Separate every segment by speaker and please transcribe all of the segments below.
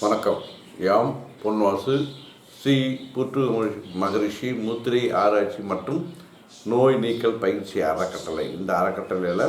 Speaker 1: வணக்கம். யாம் பொன்வாசு ஸ்ரீ புற்று மகரிஷி முத்திரை ஆராய்ச்சி மற்றும் நோய் நீக்கல் பயிற்சி அறக்கட்டளை. இந்த அறக்கட்டளையில்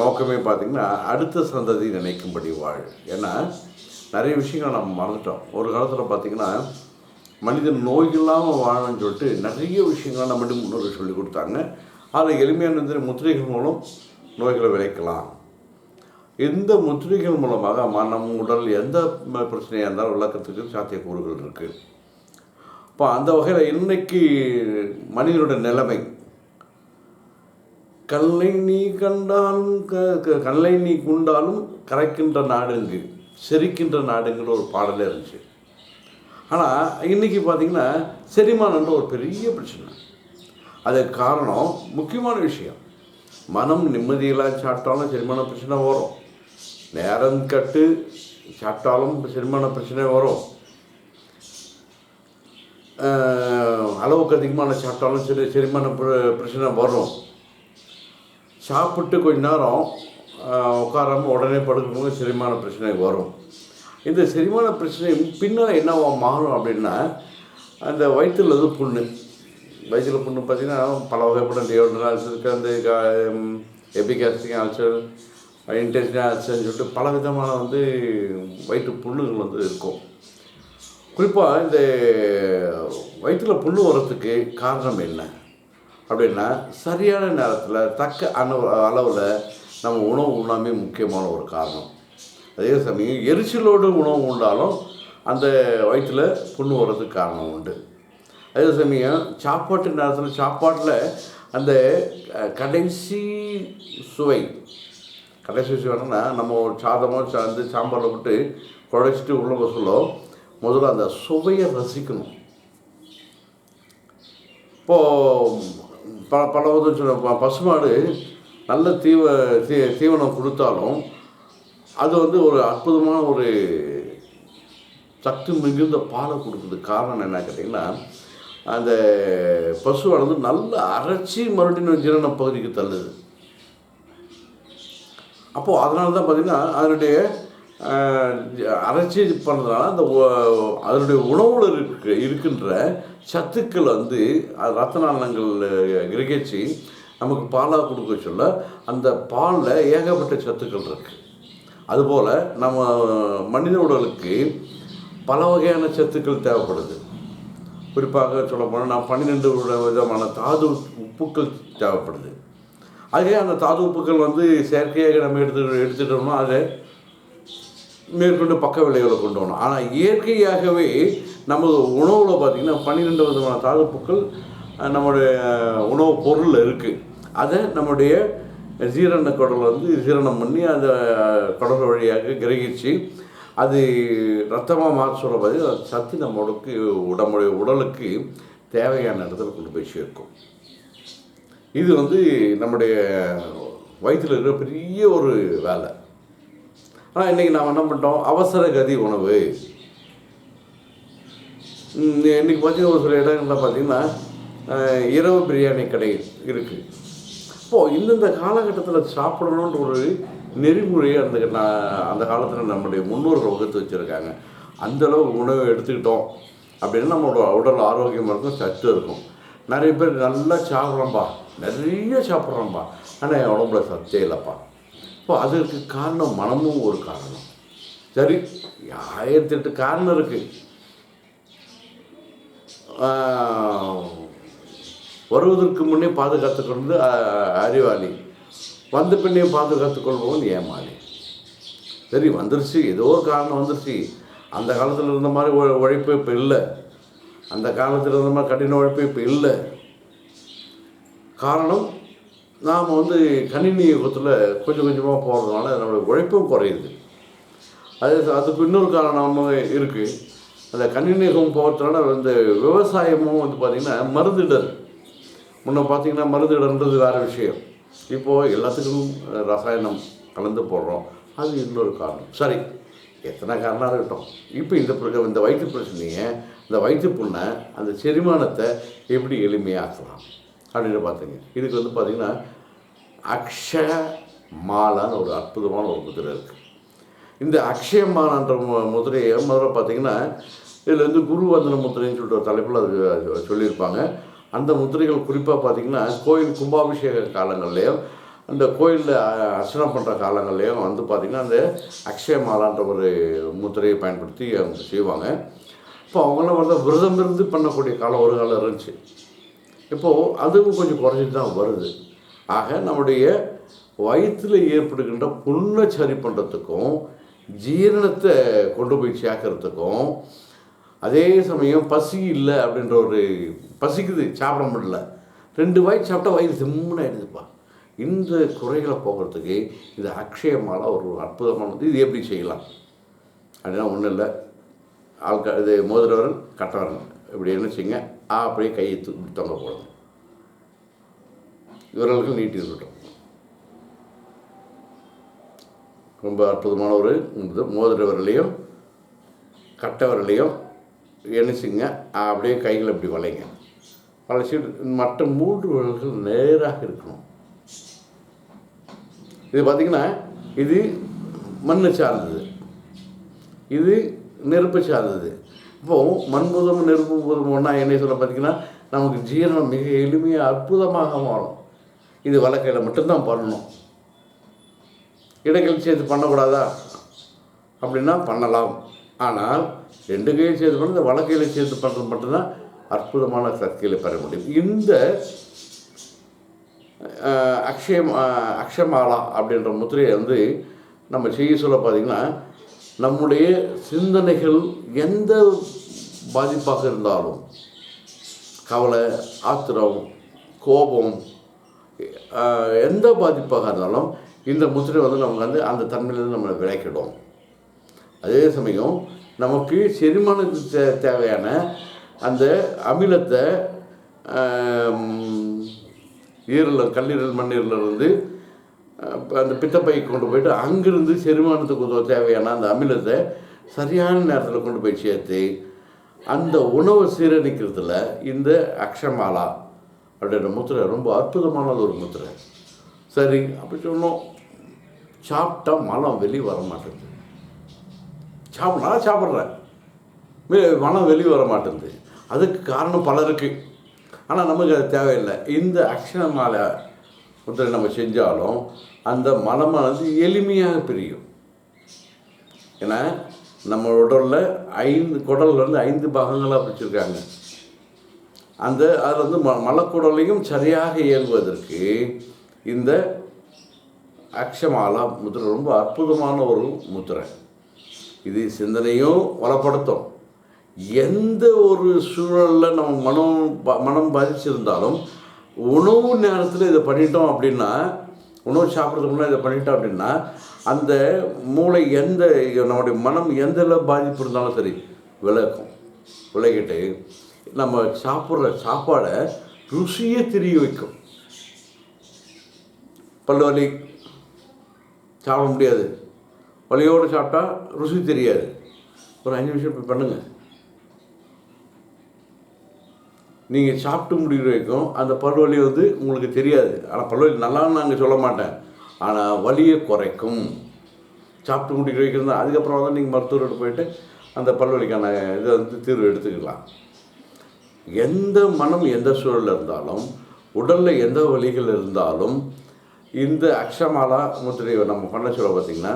Speaker 1: நோக்கமே பார்த்திங்கன்னா அடுத்த சந்ததி நினைக்கும்படி வாழ். ஏன்னா நிறைய விஷயங்கள் நம்ம மறந்துட்டோம். ஒரு காலத்தில் பார்த்திங்கன்னா மனிதன் நோய் இல்லாமல் வாழணும்னு சொல்லிட்டு நிறைய விஷயங்களை நம்ம முன்னோர்கள் சொல்லி கொடுத்தாங்க. அதில் எளிமையான முத்திரைகள் மூலம் நோய்களை விளைக்கலாம். இந்த முத்திரைகள் மூலமாக மனம் உடல் எந்த பிரச்சனையாக இருந்தாலும் விளக்கத்துக்கு சாத்தியக்கூறுகள் இருக்குது இப்போ அந்த வகையில் இன்னைக்கு மனிதனோட நிலைமை. கல்லை நீ கண்டாலும் க- கல்லை நீ குண்டாலும் கரைக்கின்ற நாடுங்கு செரிக்கின்ற நாடுங்கிற ஒரு பாடலே இருந்துச்சு. ஆனால் இன்னைக்கு பார்த்தீங்கன்னா செரிமானன்ற ஒரு பெரிய பிரச்சனை. அதுக்கு காரணம் முக்கியமான விஷயம். மனம் நிம்மதியெல்லாம் சாப்பிட்டாலும் செரிமான பிரச்சனை வரும். நேரம் கட்டு சாப்பிட்டாலும் செரிமான பிரச்சனை வரும். அளவுக்கு அதிகமான சாப்பிட்டாலும் சரி செரிமான பிர- பிரச்சனை வரும். சாப்பிட்டு கொஞ்ச நேரம் உட்காராமல் உடனே படுக்கும்போது செரிமான பிரச்சனை வரும். இந்த செரிமான பிரச்சனை பின்னால் என்னவா மாறும் அப்படின்னா அந்த வயிற்றில் வந்து புண்ணு. வயிற்றில் புண்ணு பார்த்திங்கன்னா பல வகைப்பட்ட டியோடரல் அல்சர் இருக்குது அந்த எபிகாஸ்டிக் அல்சர் இன்டெஸ்டினல் அல்சர்னு சொல்லிட்டு பல விதமான வந்து வயிற்று புல்லுகள் வந்து இருக்கும். குறிப்பாக இந்த வயிற்றில் புல் வரத்துக்கு காரணம் என்ன? அப்படின்னா சரியான நேரத்தில் தக்க அணு அளவில் நம்ம உணவு உண்ணாமே முக்கியமான ஒரு காரணம். அதே சமயம் எரிச்சலோடு உணவு உண்டாலும் அந்த வயிற்றில் புண்ணு வர்றதுக்கு காரணம் உண்டு. அதே சமயம் சாப்பாட்டு நேரத்தில் சாப்பாட்டில் அந்த கடைசி சுவை கடைசி சுவைன்னா நம்ம ஒரு சாதமோ சார்ந்து சாம்பாரில் விட்டு குழைச்சிட்டு உள்ள சொல்ல முதல்ல அந்த சுவையை ரசிக்கணும். இப்போது பல பல வந்து சொல்ல பசுமாடு நல்ல தீவ தீ தீவனம் கொடுத்தாலும் அது வந்து ஒரு அற்புதமான ஒரு சக்தி மிகுந்த பாலை கொடுக்குது. காரணம் என்ன கேட்டிங்கன்னா அந்த பசுவானது நல்ல அரைச்சி மறுபடியும் ஜீரண பகுதிக்கு தள்ளுது. அப்போது அதனால தான் பார்த்திங்கன்னா அதனுடைய அரைச்சி இது பண்ணுறதுனால அந்த அதனுடைய உணவில் இருக்கு இருக்கின்ற சத்துக்கள் வந்து ரத்த நாளங்கள் கிரகிச்சு நமக்கு பாலாக கொடுக்க சொல்ல அந்த பாலில் ஏகப்பட்ட சத்துக்கள் இருக்குது அதுபோல் நம்ம மனித உடலுக்கு பல வகையான சத்துக்கள் தேவைப்படுது. குறிப்பாக சொல்ல போனால் நான் பன்னிரெண்டு விதமான தாது உப்புக்கள் தேவைப்படுது. அதே அந்த தாது உப்புக்கள் வந்து செயற்கையாக நம்ம எடுத்து எடுத்துட்டோம்னா அதை மேற்கொண்டு பக்க விளைவுகளை கொண்டு வரணும். ஆனால் இயற்கையாகவே நமது உணவில் பார்த்திங்கன்னா பன்னிரெண்டு விதமான தாதுப்புக்கள் நம்முடைய உணவு பொருளில் இருக்குது அதை நம்முடைய ஜீரண குடல் வந்து ஜீரணம் பண்ணி அந்த குடல் வழியாக கிரகிச்சு அது ரத்தமாக மாற்ற சொல்ல பார்த்து சத்து நம்மளுக்கு உடம்புடைய உடலுக்கு தேவையான இடத்துல கொண்டு போய் சேர்க்கும். இது வந்து நம்முடைய வயிற்றில் இருக்கிற பெரிய ஒரு வேலை. ஆனால் இன்றைக்கி நாம் என்ன பண்ணிட்டோம்? அவசர கதி உணவு. இன்றைக்கி இன்னைக்கு பார்த்தீங்கன்னா ஒரு சில இடங்கள்லாம் பார்த்தீங்கன்னா இரவு பிரியாணி கடை இருக்குது இப்போது இந்தந்த காலகட்டத்தில் சாப்பிடணுன்ற ஒரு நெறிமுறையை அந்த அந்த காலத்தில் நம்முடைய முன்னோர்கள் வகுத்து வச்சுருக்காங்க. அந்தளவு உணவை எடுத்துக்கிட்டோம். அப்படின்னா நம்மளோட உடல் ஆரோக்கியமாக இருக்கும் சத்து இருக்கும். நிறைய பேர் நல்லா சாப்பிட்றோம்ப்பா நிறைய சாப்பிட்றோம்ப்பா ஆனால் என் உடம்புல சத்தே இல்லைப்பா. இப்போ அதற்கு காரணம் மனமும் ஒரு காரணம். சரி ஆயிரத்தி எட்டு காரணம் இருக்குது வருவதற்கு முன்னே பாதுகாத்துக் கொண்டு அறிவாளி. வந்த பின்னே பாதுகாத்துக் கொள்பவன் ஏமாளி. சரி வந்துருச்சு. ஏதோ ஒரு காரணம் வந்துருச்சு. அந்த காலத்தில் இருந்த மாதிரி உழைப்பு இப்போ இல்லை. அந்த காலத்தில் இருந்த மாதிரி கடின உழைப்பு இப்போ இல்லை. காரணம் நாம் வந்து கணினி யுகத்தில் கொஞ்சம் கொஞ்சமாக போகிறதுனால நம்மளுடைய உழைப்பும் குறையுது. அது அதுக்கு இன்னொரு காரணமும் இருக்குது அந்த கணினி யுகம் போகிறதுனால இந்த விவசாயமும் வந்து பார்த்திங்கன்னா மருந்திடல். முன்னே பார்த்தீங்கன்னா மருந்திடன்றது வேறு விஷயம். இப்போது எல்லாத்துக்கும் ரசாயனம் கலந்து போடுறோம். அது இன்னொரு காரணம். சரி எத்தனை காரணம் இருக்கட்டும். இப்போ இந்த இந்த வயிற்று பிரச்சனையை இந்த வயிற்று புண்ணை அந்த செரிமானத்தை எப்படி எளிமையாக்கலாம் அப்படின்னு பார்த்தீங்க. இதுக்கு வந்து பார்த்திங்கன்னா அக்ஷய மாலான்னு ஒரு அற்புதமான ஒரு முதிரை இருக்குது இந்த அக்ஷயமானன்ற மு- முத்திரையை முதல்ல பார்த்தீங்கன்னா இதில் வந்து குரு வந்தன முத்திரைன்னு சொல்லிட்டு ஒரு தலைப்பில் அது சொல்லியிருப்பாங்க. அந்த முத்திரைகள் குறிப்பாக பார்த்தீங்கன்னா கோயில் கும்பாபிஷேக காலங்கள்லேயும் அந்த கோயிலில் அர்ச்சனை பண்ணுற காலங்கள்லேயும் வந்து பார்த்திங்கன்னா அந்த அக்ஷயமாலான்ற ஒரு முத்திரையை பயன்படுத்தி அவங்க செய்வாங்க. இப்போ அவங்களாம் வந்து விரதம் இருந்து பண்ணக்கூடிய காலம் ஒரு காலம் இருந்துச்சு. இப்போது அதுவும் கொஞ்சம் குறைஞ்சிட்டு தான் வருது. ஆக நம்முடைய வயிற்றில் ஏற்படுகின்ற புண்ணை சரி பண்ணுறதுக்கும் ஜீரணத்தை கொண்டு போய் சேர்க்கறதுக்கும் அதே சமயம் பசி இல்லை அப்படின்ற ஒரு பசிக்குது சாப்பிட முடியல. ரெண்டு வாய் சாப்பிட்டா வயிறு திம்முன்னு ஆயிடுதுப்பா. இந்த குறைகளை போகிறதுக்கு இது அக்ஷயமால ஒரு அற்புதமானது. இது எப்படி செய்யலாம்? அப்படின்னா ஒன்றும் இல்லை. ஆள்க இது மோதிரவரன் கட்டவரன். இப்படி என்ன ஆ அப்படியே கையை தொங்க போடணும் விரல்கள் நீட்டி இருக்கட்டும் ரொம்ப அற்புதமான ஒரு இது மோதிர விரலையும் விரலையும் என்ன ஆ, அப்படியே கைகளை இப்படி வளைங்க. வளைச்சிட்டு மற்ற மூன்று விரல்கள் நேராக இருக்கணும். இது பார்த்திங்கன்னா இது மண்ணை சார்ந்தது. இது நெருப்பு சார்ந்தது இப்போது மண்புதம் நெருப்பு பூதம் ஒன்றா என்ன சொல்ல பார்த்தீங்கன்னா நமக்கு ஜீரணம் மிக எளிமையாக அற்புதமாக மாறும். இது வழக்கையில் மட்டும்தான் பண்ணணும். இடங்கள் சேர்த்து பண்ணக்கூடாதா? அப்படின்னா பண்ணலாம். ஆனால் ரெண்டு கையில் சேர்த்து பண்ண இந்த வழக்கையில் சேர்த்து பண்ணுறது மட்டும்தான் அற்புதமான சக்திகளை பெற முடியும். இந்த அக்ஷயம் அக்ஷமாலா அப்படின்ற முத்திரையை வந்து நம்ம செய்ய சொல்ல பார்த்தீங்கன்னா நம்முடைய சிந்தனைகள் எந்த பாதிப்பாக இருந்தாலும் கவலை ஆத்திரம் கோபம் எந்த பாதிப்பாக இருந்தாலும் இந்த முத்திரை வந்து நமக்கு வந்து அந்த தன்மையிலேருந்து நம்மளை விளக்கிடும் அதே சமயம் நமக்கு செரிமானத்துக்கு தே தேவையான அந்த அமிலத்தை ஈரல் கல்லீரல் மண்ணீரலிருந்து இருந்து அந்த பித்தப்பையை கொண்டு போயிட்டு அங்கிருந்து செரிமானத்துக்கு உதவ தேவையான அந்த அமிலத்தை சரியான நேரத்தில் கொண்டு போய் சேர்த்து அந்த உணவை சீரணிக்கிறதுல இந்த அக்ஷமாலா அப்படின்ற முத்திரை ரொம்ப அற்புதமானது ஒரு முத்திரை. சரி அப்படி சொன்னோம். சாப்பிட்டா மலம் வெளியே வர மாட்டேங்குது. சாப்பிட நான் சாப்பிட்றேன். மனம் வெளியே வர மாட்டேங்குது. அதுக்கு காரணம் பலருக்கு. ஆனால் நமக்கு அது தேவையில்லை. இந்த அக்ஷரமால முத்திரை நம்ம செஞ்சாலும் அந்த மலமானது எளிமையாக பிரியும். ஏன்னா நம்ம உடலில் ஐந்து குடல் வந்து ஐந்து பாகங்களாக வச்சுருக்காங்க அந்த அதில் வந்து ம மலக்குடலையும் சரியாக இயங்குவதற்கு இந்த அக்ஷமாலா முத்திரை ரொம்ப அற்புதமான ஒரு முத்திரை. இது சிந்தனையும் வளப்படுத்தும். எந்த ஒரு சூழலில் நம்ம மனம் ப- மனம் பாதிச்சிருந்தாலும் உணவு நேரத்தில் இதை பண்ணிட்டோம் அப்படின்னா உணவு சாப்பிட்றதுக்கு முன்னாடி இதை பண்ணிட்டோம் அப்படின்னா அந்த மூளை எந்த நம்முடைய மனம் எந்த பாதிப்பு இருந்தாலும் சரி விளக்கும் விளக்கிட்டு நம்ம சாப்பிட்ற சாப்பாடை ருசியை தெரிய வைக்கும். பல்லு வலி சாப்பிட முடியாது. வலியோடு சாப்பிட்டா ருசி தெரியாது. ஒரு அஞ்சு நிமிஷம் இப்போ பண்ணுங்கள் நீங்கள் சாப்பிட்டு முடிகிற வரைக்கும் அந்த பல்வலி வந்து உங்களுக்கு தெரியாது. ஆனால் பல்வலி நல்லான்னு நாங்கள் சொல்ல மாட்டேன். ஆனால் வலியை குறைக்கும். சாப்பிட்டு முடிக்கிற வரைக்கும் தான் அதுக்கப்புறம் வந்து நீங்கள் மருத்துவர்கிட்ட போயிட்டு அந்த பல்வலிக்கான இதை வந்து தீர்வு எடுத்துக்கலாம். எந்த மனம் எந்த சூழலில் இருந்தாலும் உடலில் எந்த வலிகள் இருந்தாலும் இந்த அக்ஷமாலா முத்திரை நம்ம பண்ண சொல்ல பார்த்திங்கன்னா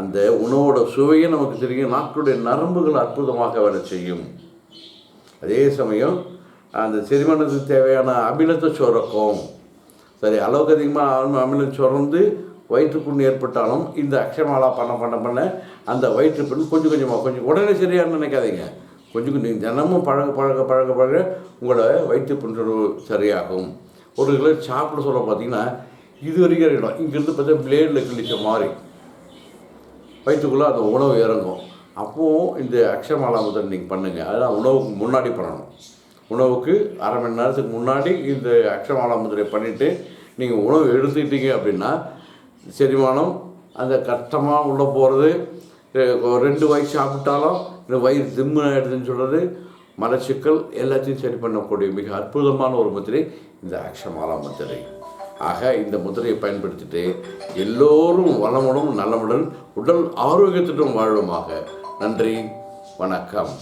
Speaker 1: அந்த உணவோட சுவையை நமக்கு தெரியும். நாட்களுடைய நரம்புகள் அற்புதமாக வேலை செய்யும். அதே சமயம் அந்த செரிமானத்துக்கு தேவையான அமிலத்தை சுரக்கும். சரி அளவுக்கு அதிகமாக அமிலம் சுரந்து வயிற்றுப்புண் ஏற்பட்டாலும் இந்த அக்ஷமாலா பண்ண பண்ண பண்ண அந்த வயிற்றுப்புண் கொஞ்சம் கொஞ்சமாக கொஞ்சம் உடனே சரியான்னு நினைக்காதீங்க. கொஞ்சம் கொஞ்சம் தினமும் பழக பழக பழக பழக உங்களோட வயிற்று சரியாகும். ஒரு கிலோ சாப்பிட சொல்ல பார்த்தீங்கன்னா இது வரைக்கும் இறங்கிடும். இங்கேருந்து பார்த்தா பிளேடில் கிழிச்ச மாதிரி. வயிற்றுக்குள்ளே அந்த உணவு இறங்கும். அப்போது இந்த அக்ஷமாலா முதல் நீங்கள் பண்ணுங்கள் அதெல்லாம் உணவுக்கு முன்னாடி பண்ணணும். உணவுக்கு அரை மணி நேரத்துக்கு முன்னாடி இந்த அக்ஷமாலா முதிரை பண்ணிவிட்டு நீங்கள் உணவு எடுத்துக்கிட்டீங்க அப்படின்னா செரிமானம் அந்த கஷ்டமாக உள்ளே போகிறது ரெண்டு வயசு சாப்பிட்டாலும் இந்த வயிறு திம்மு ஆகிடுதுன்னு சொல்கிறது மலச்சிக்கல் எல்லாத்தையும் சரி பண்ணக்கூடிய மிக அற்புதமான ஒரு முத்திரை இந்த அக்ஷமாலா முத்திரை. ஆக இந்த முதிரையை பயன்படுத்திட்டு எல்லோரும் வளமுடன் நலமுடன் உடல் ஆரோக்கியத்துடன் வாழுமாக நன்றி வணக்கம்.